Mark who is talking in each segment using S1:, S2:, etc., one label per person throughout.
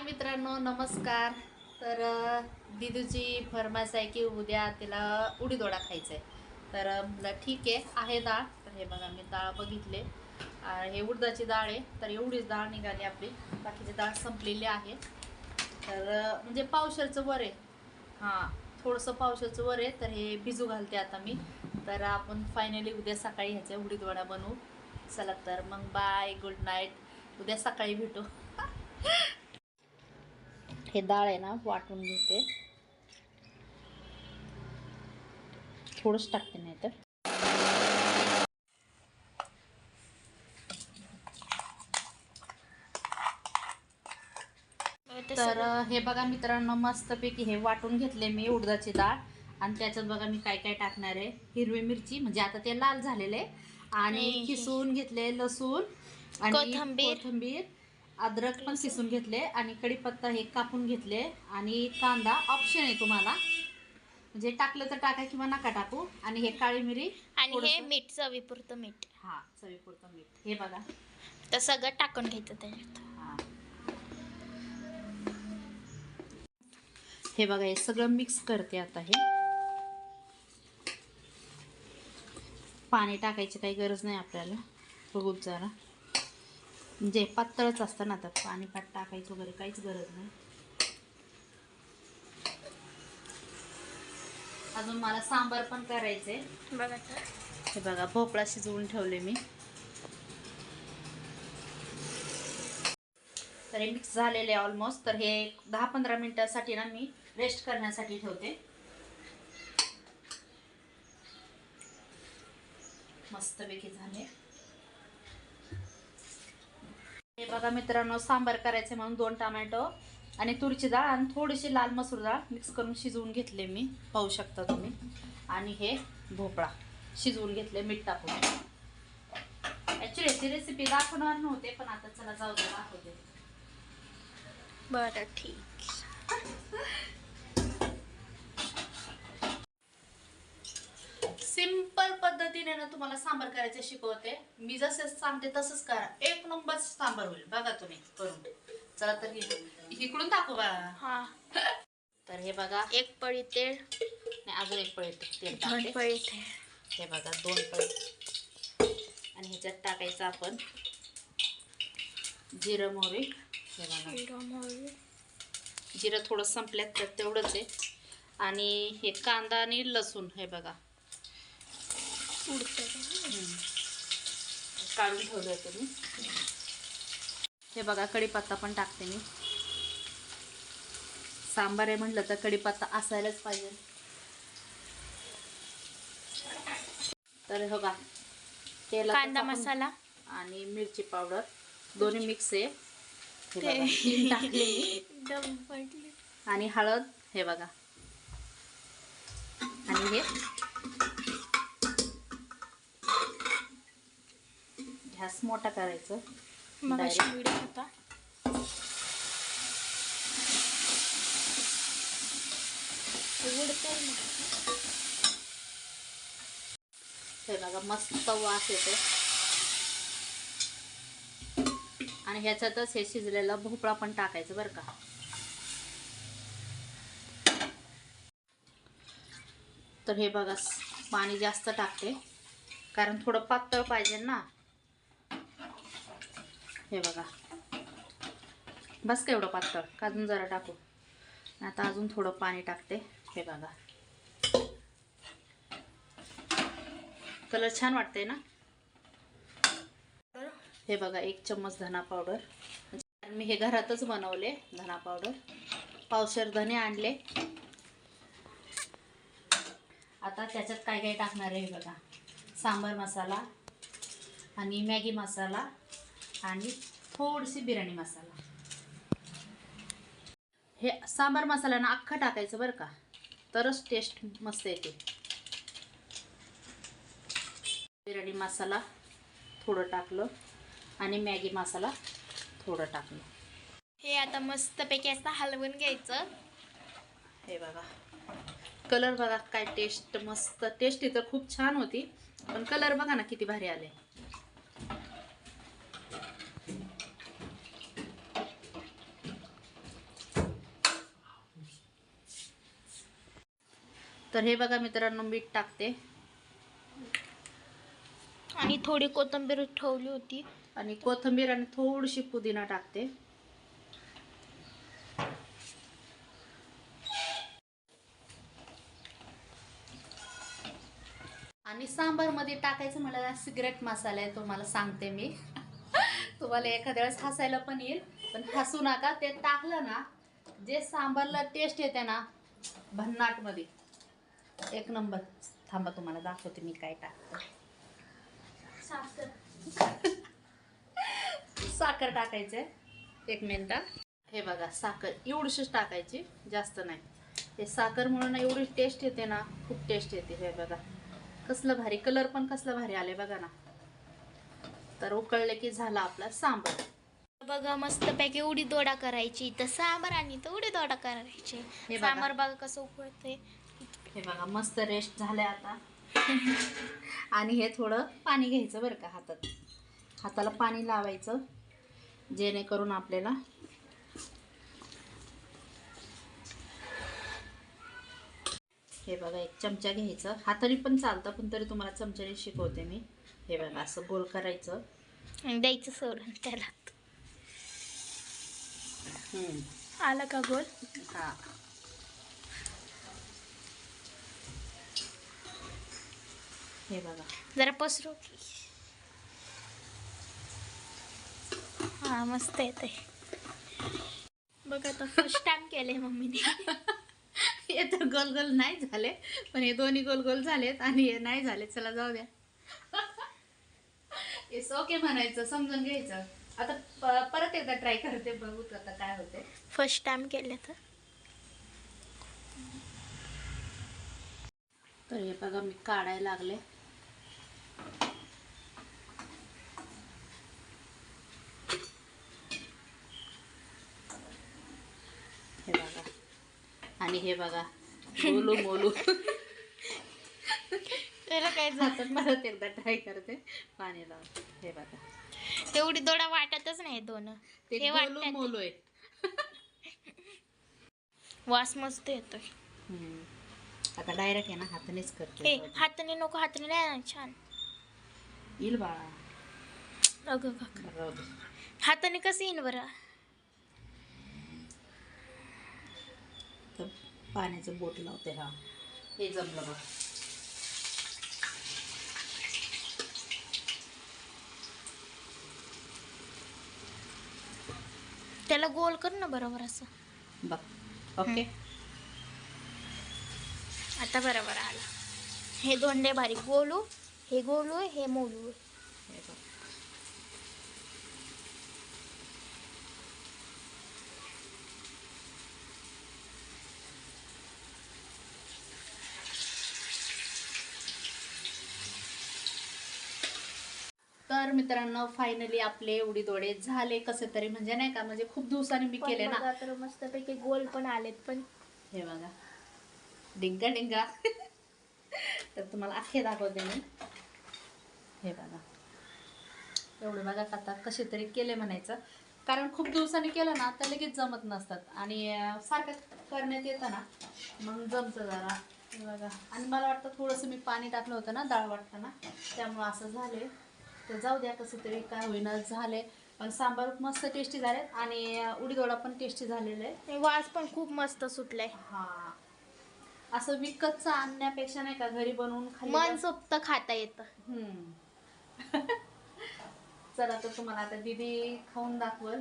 S1: हाय मित्रांनो नमस्कार. तर दिदूची फरमाईश आहे की उद्या तिला उडीदोडा खायचा आहे तर म्हटलं ठीक आहे आहे डाळ तर हे बघा मी डाळ बघितले. हे उडदाची डाळ आहे तर एवढीच डाळ निघाली आपली. बाकीची डाळ संपलेली आहे. तर म्हणजे पावशरचं वर. आहे हां थोडंसं पावशरचं वर आहे तर हे भिजू घालते आता मी. तर आपण फायनली उद्या सकाळी ह्याचा उडीदवडा बनवू. चला तर मग बाय गुड नाईट उद्या सकाळी भेटू. हे डाळ आहे ना वाटून घेते. थोडंच टाकते नाही तर तर हे बघा मित्रांनो मस्तपैकी हे वाटून घेतले मी उडदाची डाळ. आणि त्याच्यात बघा मी काय काय टाकणार आहे. हिरवी मिरची म्हणजे आता ते लाल झालेले आणि
S2: आणि-
S1: किसून घेतले लसूण आणि
S2: कोथिंबीर.
S1: अद्रक पण किसून घेतले आणि कढीपत्ता हे कापून घेतले आणि कांदा ऑप्शन आहे तुम्हाला. म्हणजे टाकलं तर टाका किंवा नका टाकू. आणि हे काळी मिरी
S2: आणि हे मीठ चवीपुरतं मीठ.
S1: हा चवीपुरतं मीठ. हे बघा.
S2: तर सगळं टाकून घ्यायचं त्याच्यात.
S1: हा. हे बघा हे सगळं मिक्स करते आता हे. पाणी टाकायची काही गरज नाही आपल्याला. बघू जरा. म्हणजे पातळच असतं ना तर पाणी पाट टाकायचं वगैरे काहीच गरज नाही. अजून मला सांबार पण करायचे
S2: बघा
S1: हे बघा भोपळा शिजवून ठेवले मी. तर हे मिक्स झालेले ऑलमोस्ट तर हे दहा पंधरा मिनिटासाठी ना मी रेस्ट करण्यासाठी ठेवते. मस्तपैकी झाले. हे बघा मित्रांनो सांबार करायचे म्हणून दोन टमॅटो आणि तुरीची डाळ आणि थोडीशी लाल मसूर डाळ मिक्स करून शिजवून घेतले मी पाहू शकता तुम्ही. आणि हे भोपळा शिजवून घेतले मीठ टाकून. ॲक्च्युली याची रेसिपी दाखवणार नव्हते पण आता चला जाऊ दे दाखवते.
S2: बरं ठीक.
S1: सिंपल पद्धतीने ना तुम्हाला सांबार करायचं शिकवते. मी जसं सांगते तसंच करा. एक नंबर सांबार होईल. बघा तुम्ही करून. चला तर इकडून दाखव बघा
S2: हा.
S1: तर हे बघा.
S2: एक पळी तेल
S1: नाही अजून एक पळी तेल
S2: दोन पळी तेल
S1: हे बघा दोन पळी. आणि ह्याच्यात टाकायचं आपण जिरं मोहरी. हे बघा.
S2: जिरं, मोहरी.
S1: जिरं थोडं संपल्यात तर तेवढंच आहे. आणि हे कांदा आणि लसूण हे बघा. काढून ठेवलं होतं मी हे बघा कढीपत्ता पण टाकते मी. सांबार आहे म्हटलं तर कढीपत्ता असायलाच पाहिजे. तर हो बघा तेलाचा
S2: कांदा मसाला.
S1: आणि मिरची पावडर दोन्ही मिक्स आहे. हे
S2: ते-
S1: बघा, तीन टाकले मी.
S2: दम पडले
S1: आणि हळद हे बघा. आणि हे गॅस मोठा करायचं.
S2: मग
S1: Direct.
S2: व्हिडिओ होता.
S1: हे बघा मस्त वास येतो आणि ह्याच्यातच हे शिजलेलं भोपळा पण टाकायचं बरं का. तर हे बघा पाणी जास्त टाकते. कारण थोडं पातळ पाहिजे ना. हे बघा. बस का एवढं पातळ? काजून जरा टाकू. आता अजून थोडं पाणी टाकते. हे बघा. कलर छान वाटतंय ना? हे बघा एक चम्मच धना पावडर. मी हे घरातच बनवले धना पावडर. पावशर धने आणले. आता त्याच्यात काय काय टाकणार आहे हे बघा. सांबार मसाला आणि मॅगी मसाला. आणि थोडीशी बिर्याणी मसाला. हे सांबार मसाला ना अख्खा टाकायचं बरं का? तरच टेस्ट मस्त येते. बिर्याणी मसाला थोडं टाकलं आणि मॅगी मसाला थोडं टाकलं.
S2: हे आता मस्तपैकी असं हलवून घ्यायचं.
S1: हे बघा. कलर बघा काय टेस्ट मस्त. टेस्ट तर खूप छान होती. पण कलर बघा ना किती भारी आले. तर हे बघा मित्रांनो मीठ टाकते.
S2: आणि थोडी कोथिंबीर ठेवली होती.
S1: आणि कोथिंबीर आणि थोडीशी पुदिना टाकते. आणि सांबारमध्ये टाकायचं मला सिगरेट मसाला आहे तुम्हाला सांगते मी. तुम्हाला एखाद्या वेळेस हसायला पण येईल पण हसू नका. ते टाकलं ना जे सांबारला टेस्ट येते ना भन्नाटमध्ये. एक नंबर. थांबा तुम्हाला दाखवते मी काय टाकते. साखर. टाकायचे एक मिनटा. हे बघा साखर एवढीशीच टाकायची जास्त नाही. हे साखर म्हणून एवढी टेस्ट येते ना खूप टेस्ट येते हे बघा. कसलं भारी कलर पण कसलं भारी आले बघा ना. तर उकळले की झाला आपला सांबार.
S2: बघा मस्त पैकी उडी दोडा करायची. इथं सांबार आणि इथं उडी दोडा करायची. सांबार बघा कसं उकळते
S1: हे बघा मस्त रेस्ट झाले आता. आणि हे थोडं पाणी घ्यायचं बरं का हातात. हाताला पाणी लावायचं जेणेकरून आपल्याला हे बघा एक चमचा घ्यायचं. हाताने पण चालतं पण तरी तुम्हाला चमच्याने शिकवते मी. हे बघा असं गोल करायचं.
S2: आणि द्यायचं सोडून त्याला. आला का गोल?
S1: हा. हे बघा.
S2: जरा पसरू. की हा मस्त येते बघ आता फर्स्ट टाइम केले मम्मीने.
S1: हे तर गोल गोल नाही झाले पण हे दोन्ही गोल गोल झालेत आणि हे नाही झाले. चला जाऊ द्या. इट्स ओके म्हणायचं समजून घ्यायचं. आता परत एकदा ट्राय करते बघू आता काय होते
S2: फर्स्ट टाइम केले तर.
S1: तर हे बघा मी काढायला लागले हे बघा आणि हे बघा मोलू मोलू
S2: त्याला काय
S1: आता परत एकदा ट्राय करते. पाणी लावते हे बघा.
S2: तेवढी दोडा वाटतच नाही दोन.
S1: ते
S2: हे वाटतात.
S1: मोलू आहे
S2: वास मस्त येतोय.
S1: हम्म. आता डायरेक्ट आहे ना हातानेच करते.
S2: हाताने नको हाताने नाही ना, छान.
S1: येईल बाळा.
S2: अगं. हाताने कसं येईन बरं?
S1: तर पाण्याचं बोट लावते हा. हे जमलं बघ.
S2: त्याला गोल कर ना बरोबर असं.
S1: बघ. ओके.
S2: आता बरोबर आला. हे दोंडे बारीक गोलू हे गोलू हे मोलू. आहे
S1: हे बघ. तर मित्रांनो फायनली आपले उडी दोडे झाले कसे तरी. म्हणजे नाही का म्हणजे खूप दिवसांनी मी केले ना.
S2: तर मस्तपैकी गोल पण आलेत पण
S1: हे बघा. डिंगा डिंगा. तर तुम्हाला अख्खे दाखवते मी. हे बघा. एवढे बघा आता कसे तरी केले म्हणायचं. कारण खूप दिवसांनी केलं ना तर लगेच जमत नसतात. आणि सारखं करण्यात येतं ना मग जमतं जरा. हे बघा. आणि मला वाटतं थोडंसं मी पाणी टाकलं होतं ना डाळ वाटताना त्यामुळं असं झाले तर जाऊ द्या कसं तरी काय होईना झाले पण सांबार मस्त टेस्टी झालेत आणि अं, उडीदवडा पण टेस्टी झालेला आहे.
S2: हे वास पण खूप मस्त सुटलाय.
S1: हा. असं विकतचं आणण्यापेक्षा नाही का घरी बनवून खाल्लं
S2: मन सोबत खाता येतं.
S1: हम्म. चला तर तुम्हाला आता दीदी खाऊन दाखवल.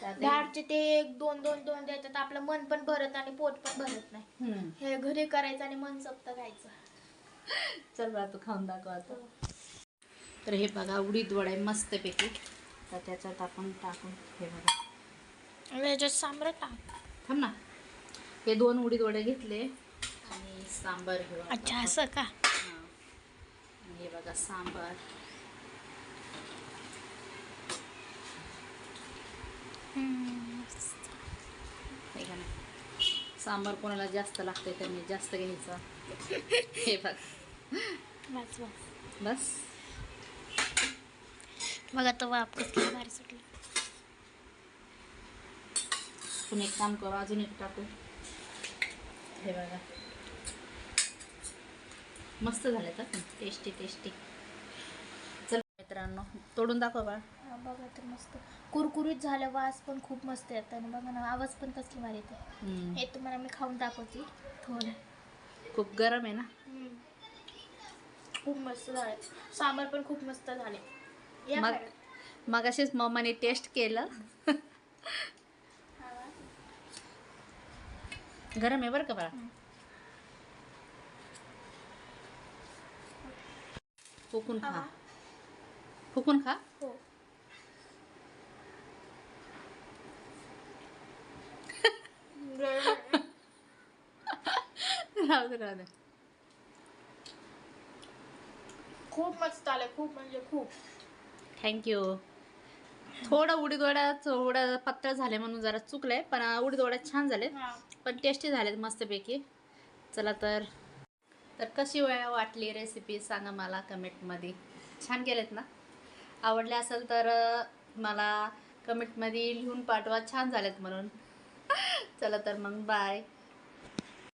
S1: त्यात
S2: बाहेरचे ते एक दोन दोन दोन देतात. आपलं मन पण भरत आणि पोट पण भरत नाही.
S1: हम्म.
S2: हे घरी करायचं आणि मन सोबत खायचं.
S1: चल बा तू खाऊन दाखव आता. तर हे बघा उडीद वडा आहे मस्तपैकी. तर त्याच्यात आपण टाकून हे बघा.
S2: आणि ह्याच्यात सांबर टाक.
S1: थांब ना. हे दोन उडीद वडे घेतले आणि सांबार घेऊ.
S2: अच्छा असं का?
S1: हा. हे बघा सांबार. हे सांबार कोणाला जास्त लागते त्यांनी जास्त घ्यायचं. हे बघ.
S2: बस बस.
S1: बस.
S2: बघा तो वाप कसला भारी सुटला.
S1: पण एक काम करू अजून एक टाकू. हे बघा. मस्त झाले तर. Tasty tasty. चल मित्रांनो तोडून दाखव बा.
S2: हा, बघा तर मस्त. कुरकुरीत झालं वास पण खूप मस्त येत आणि बघा ना आवाज पण कसली भारी येते हे तुम्हाला मी खाऊन दाखवते. थोडं.
S1: खूप गरम आहे ना?
S2: खूप मस्त झाले. सांबार पण खूप मस्त झाले.
S1: मग. मग असेच मम्माने टेस्ट केलं. गरम आहे बरं का बरा. फुकून खा. फुकून खा
S2: हो
S1: राहू दे राहू दे
S2: खूप मस्त आलं खूप म्हणजे खूप
S1: थँक्यू थोडं उडीद वडा थोडं पातळ झाले म्हणून जरा चुकलंय पण उडीद वडा छान झाले पण टेस्टी झालेत मस्तपैकी. चला तर तर कशी वेळ वाटली रेसिपी सांगा मला कमेंटमध्ये. छान केलेत ना? आवडले असेल तर मला कमेंटमध्ये लिहून पाठवा. छान झालेत म्हणून. चला तर मग बाय